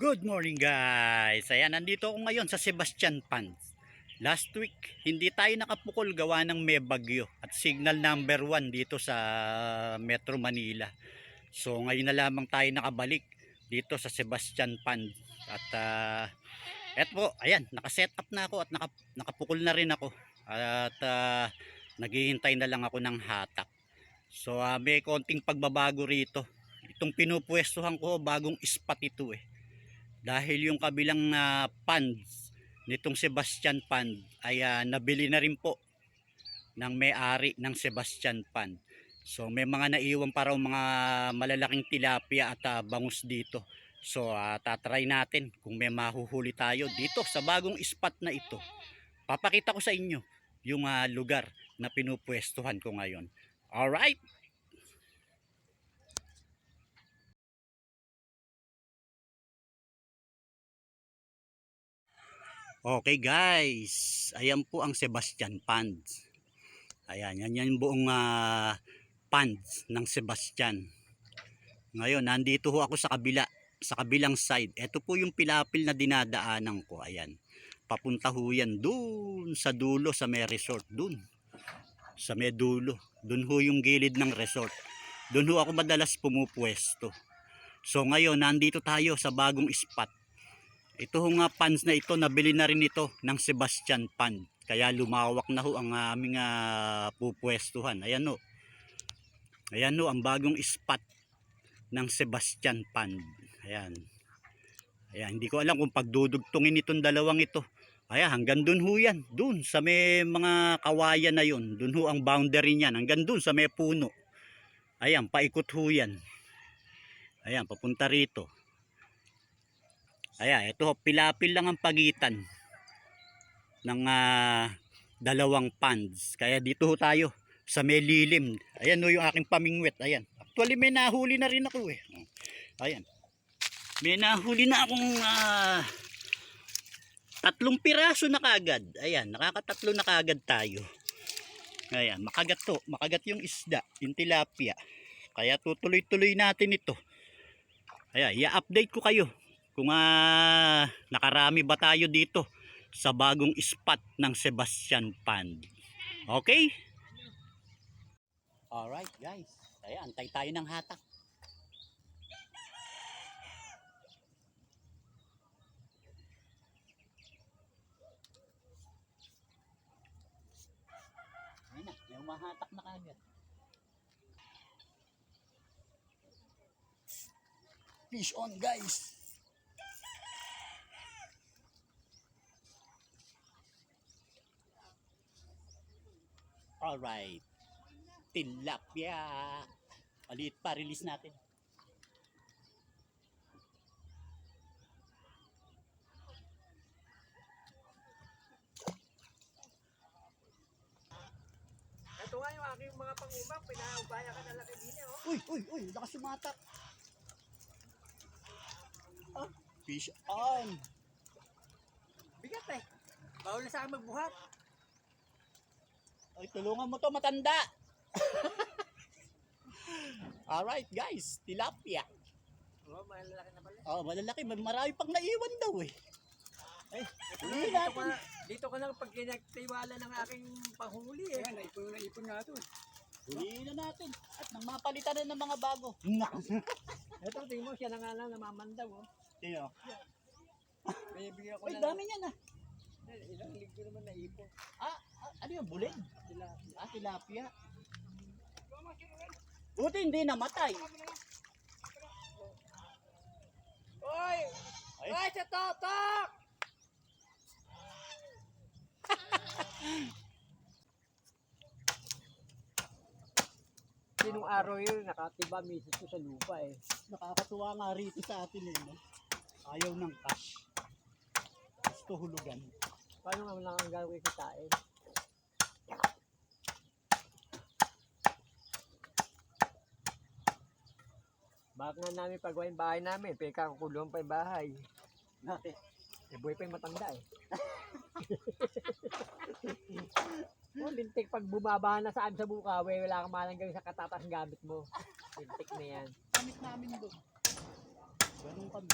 Good morning guys! Ayan, nandito ako ngayon sa Sebastian Pan. Last week, hindi tayo nakapukol gawa ng may bagyo at signal number 1 dito sa Metro Manila. So ngayon na lamang tayo nakabalik dito sa Sebastian Pan. At uh, eto po, ayan, nakaset up na ako at naka, nakapukol na rin ako. At uh, naghihintay na lang ako ng hatak. So ah, may konting pagbabago rito. Itong pinupwestuhan ko, bagong spot ito eh dahil yung kabilang uh, funds nitong Sebastian Fund ay ah, nabili na rin po ng may-ari ng Sebastian Fund. So may mga naiwan para mga malalaking tilapia at ah, bangus dito. So uh, tatry natin kung may mahuhuli tayo dito sa bagong spot na ito. Papakita ko sa inyo yung ah, lugar na pinupwestuhan ko ngayon. Alright? Okay guys, ayan po ang Sebastian Pond. Ayan, yan yung buong uh, pond ng Sebastian. Ngayon, nandito ho ako sa kabila, sa kabilang side. Ito po yung pilapil na dinadaanan ko. Ayan, papunta ho yan dun sa dulo sa may resort. Dun, sa may dulo. Dun ho yung gilid ng resort. Dun ho ako madalas pumupwesto. So ngayon, nandito tayo sa bagong spot ito ho nga pans na ito, nabili na rin ito ng Sebastian Pan. Kaya lumawak na ho ang aming uh, pupwestuhan. Ayan ho. Ayan ho, ang bagong spot ng Sebastian Pan. Ayan. Ayan, hindi ko alam kung pagdudugtungin itong dalawang ito. Ayan, hanggang dun ho yan. Dun sa may mga kawayan na yun. Dun ho ang boundary niyan. Hanggang dun sa may puno. Ayan, paikot ho yan. Ayan, papunta rito. Ayan, ito pilapil lang ang pagitan ng uh, dalawang ponds. Kaya dito ho tayo sa may lilim. Ayan no yung aking pamingwit. Ayan. Actually may nahuli na rin ako eh. Ayan. May nahuli na akong uh, tatlong piraso na kagad. Ayan, nakakatatlo na kagad tayo. Ayan, makagat to. Makagat yung isda, yung tilapia. Kaya tutuloy-tuloy natin ito. Ayan, i-update ko kayo kung uh, nakarami ba tayo dito sa bagong spot ng Sebastian Pond. Okay? Alright guys. Kaya antay tayo ng hatak. Ayun na, may umahatak na kagad. Fish on guys. Alright. Tilapia. Maliit pa, release natin. Ito nga yung aking mga pangubak, pinaubaya ka na laki din eh, oh. Uy, uy, uy, lakas sumatak. Ah, fish on. Bigat eh. Bawal na sa akin magbuhat. Ay, tulungan mo to matanda. Alright guys, tilapia. Oh, malalaki na pala. Oh, malalaki, may marami pang naiwan daw eh. Ay, huli na, dito, na, dito ko lang pag kinagtiwala ng aking panghuli eh. Yan, naipon na naipon nga ito. Huliin na natin. At nang mapalitan na ng mga bago. Ito, tingin mo, siya na nga lang namamandaw oh. Sino? May bigyan ko na dami niyan ah. lang. Ilang linggo naman naipon. Ah, ah, ano yung bulig? Ah, tilapia. Buti hindi namatay. Oy! Oy, sa totok! Sinong araw yun, nakatiba misis ko sa lupa eh. Nakakatuwa nga rito sa atin eh. No? Ayaw ng cash. Gusto hulugan. Paano nga lang ang gagawin kitain? Bakit nga namin pagawa yung bahay namin? Pagkakulong pa yung bahay. Bakit? Eh, buhay pa yung matanda eh. oh, lintik pag bumaba na saan sa bukawe, wala kang malang gawin sa katatas gamit mo. Lintik na yan. Gamit namin doon. Ganun kami.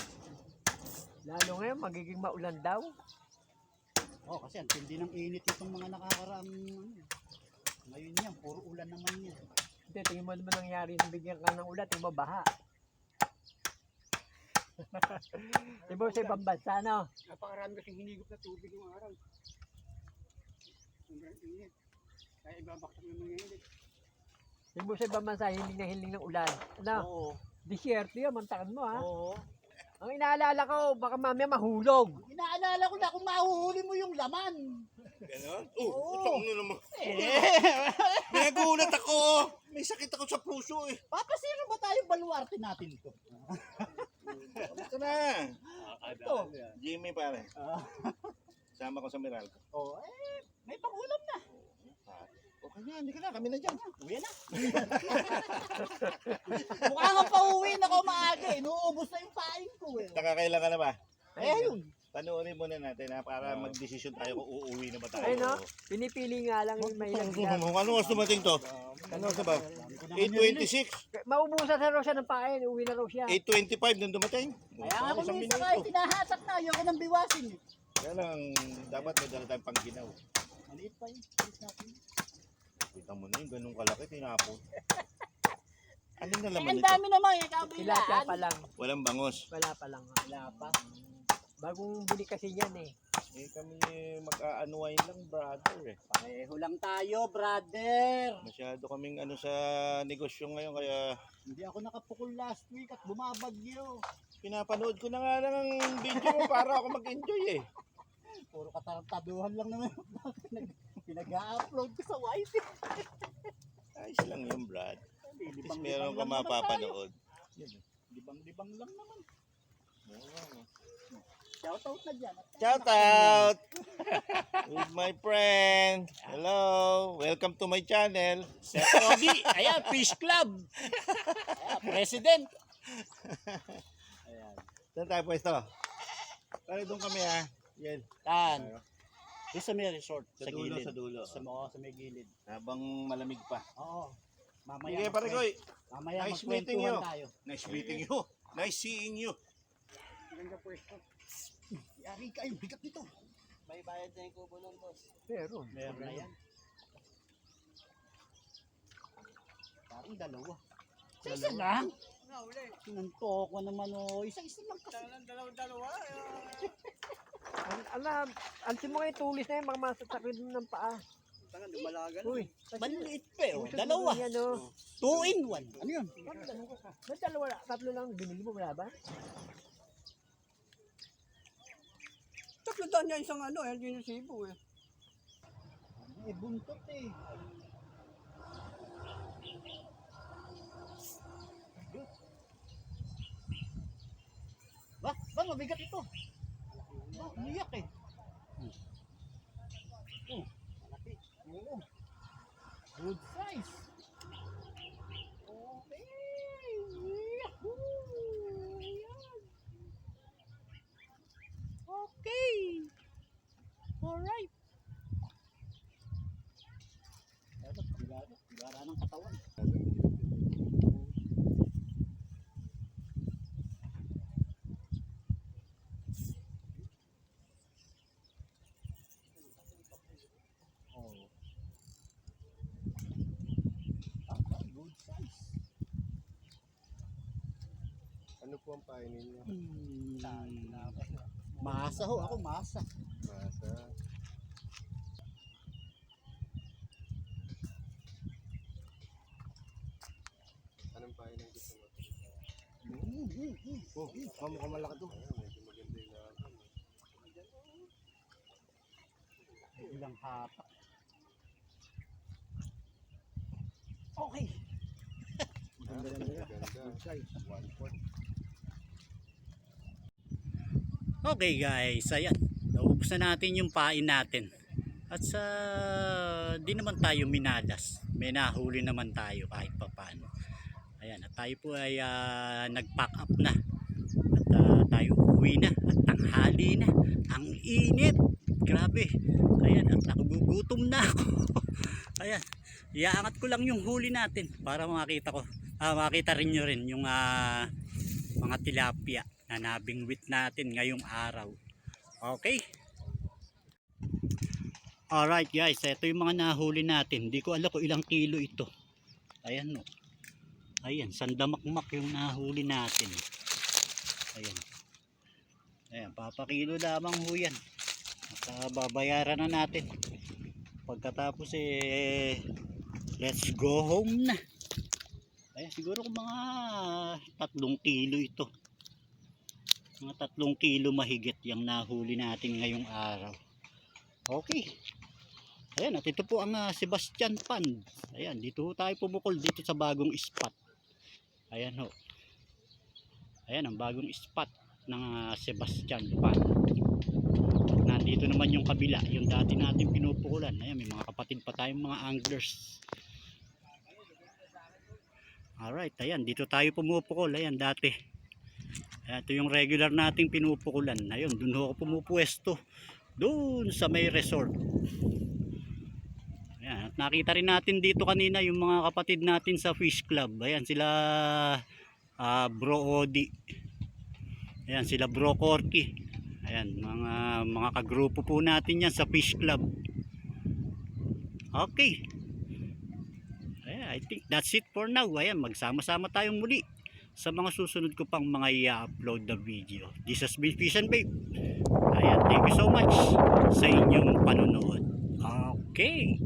Lalo ngayon, magiging maulan daw. Oh, kasi ang tindi ng init itong mga nakakaraang ano. Ngayon yan, puro ulan naman yan. Hindi, tingin mo naman nangyari nung bigyan ka ng ulan, tingin mo baha. Mo sa ibang bansa, no? Napakarami kasing hinigop na tubig yung araw. Sobrang init. Kaya ibabaksak naman ngayon. mo sa ibang bansa, hiling na hiling ng ulan. Ano? Oo. Disyerto yun, mantakan mo, ha? Oo. Ang inaalala ko, baka mamaya mahulog. Inaalala ko na kung mahuhuli mo yung laman. Ganon? Oh, Oo. utang na naman. Eh, Nagulat ako. May sakit ako sa puso eh. papasira ba tayo baluarte natin ito? Ito na. Ito. Jimmy pare. Ah. Sama ko sa Meralco. Oh, eh, may pangulam na. Okay na, hindi ka na. Kami na dyan. Uwi na. Mukha nga pauwi na ako maaga eh. Nuubos na yung pain ko eh. Nakakailan ka na ba? Eh, yun. Panoorin muna natin ha, para magdesisyon tayo kung uuwi na ba tayo. Ay, no? Pinipili nga lang yung may lagyan. Ano oras dumating to? Ano oras ba? 8.26? Maubusan na raw siya ng pain, uwi na raw siya. 8.25 nung dumating? Kaya nga Isang minsan minuto. kahit tinahatak na, ayoko nang biwasin eh. Kaya lang, dapat may dala tayong pangginaw. Maliit pa yun. Alis natin. Kita mo na yun, ganun kalaki, tinapon. Ano na Eh, laman ang dami naman eh, Tilapia kabilaan. pa lang. Walang bangos. Wala pa lang. Wala pa. Bagong bili kasi yan eh. Eh kami mag-aanuwain lang brother eh. Pareho lang tayo, brother. Masyado kaming ano sa negosyo ngayon kaya Hindi ako nakapukol last week at bumabagyo. pinapanood ko na nga lang ang video mo para ako mag-enjoy eh. Puro katarantaduhan lang naman pinag- pinag-upload ko sa wifi. Ayos lang yun Brad. At least meron ka mapapanood. Libang-libang lang naman. Shoutout na dyan. Shout out! With my friend. Hello. Welcome to my channel. Sir Cody, ayan, Fish Club. Ayan, President. Ayan. Saan tayo pwesto? Pare doon kami ha. Yan. Tan. Doon sa may resort, Sa sa, dulo, gilid. sa dulo. Sa, mga, sa may gilid. Habang malamig pa. Oo. Mamaya, Sige pare Koy. Mamaya Nice meeting magkwentuhan you. tayo. Nice meeting you. Nice seeing you. Maganda pwesto. Yari ka, yung bigat nito. May bayad na yung kubo ng boss. Meron. Meron na yan. Parang dalawa. Sa isa lang. Sinantok ko naman o. Isa-isa lang kasi. Talang dalawa-dalawa. Ang, alam, alsin mo kayo tulis na yun, mga masasakit ng paa. Tangan, lumalagan. Uy, Maliit pa eh. oh. Dalawa. Yan, oh. Two in one. Ano yun? Ba't dalawa, tatlo lang binili mo, wala ba? Daan niya isang ano, eh, yung sibo eh. Eh, buntot eh. Ba, ba, mabigat ito. Ba, umiyak eh. Oh, malaki. Oo. Good size. Okay. Yahoo! Yan. Okay. Alright. Ano, bigara, bigara ng katawan. Oh. Ah, good size. Ano po ang painin niyo? Hmm. Masa ho, ako masa. Masa. Anong painin gusto mo? Mm, mm, mm. Oh, kamukha malaki to. Medyo maganda yung lahat. Ilang hapak. Okay. Ganda na nila. One fourth. Okay guys, ayan. Naubos na natin yung pain natin. At sa di naman tayo minalas. May nahuli naman tayo kahit papaano. Ayan, at tayo po ay ah, nag-pack up na. At ah, tayo uwi na. At tanghali na. Ang init. Grabe. Ayan, at nagugutom na ako. Ayan. Iaangat ko lang yung huli natin para makita ko. Ah, makita rin nyo rin yung ah, mga tilapia. Na nabingwit natin ngayong araw. Okay? Alright guys, ito yung mga nahuli natin. Hindi ko alam kung ilang kilo ito. Ayan no. Ayan, sandamakmak yung nahuli natin. Ayan. Ayan, papakilo lamang ho yan. At ah, babayaran na natin. Pagkatapos eh, let's go home na. Ayan, siguro mga tatlong kilo ito. Mga tatlong kilo mahigit yung nahuli natin ngayong araw. Okay. Ayan, at ito po ang ah, Sebastian Pan. Ayan, dito tayo pumukol dito sa bagong spot. Ayan ho. Ayan, ang bagong spot ng ah, Sebastian Pan. Nandito naman yung kabila, yung dati natin pinupukulan. Ayan, may mga kapatid pa tayong mga anglers. Alright, ayan, dito tayo pumupukol. Ayan, dati. Ayan, ito yung regular nating pinupukulan. Ayun, dun ho ako pumupwesto. Doon sa may resort. Ayan, at nakita rin natin dito kanina yung mga kapatid natin sa fish club. Ayan, sila ah, Bro Odi. Ayan, sila Bro Corky. Ayan, mga mga kagrupo po natin yan sa fish club. Okay. Ayan, I think that's it for now. Ayan, magsama-sama tayong muli sa mga susunod ko pang mga i-upload na video. This has been Fish and Babe. Ayan, thank you so much sa inyong panonood. Okay.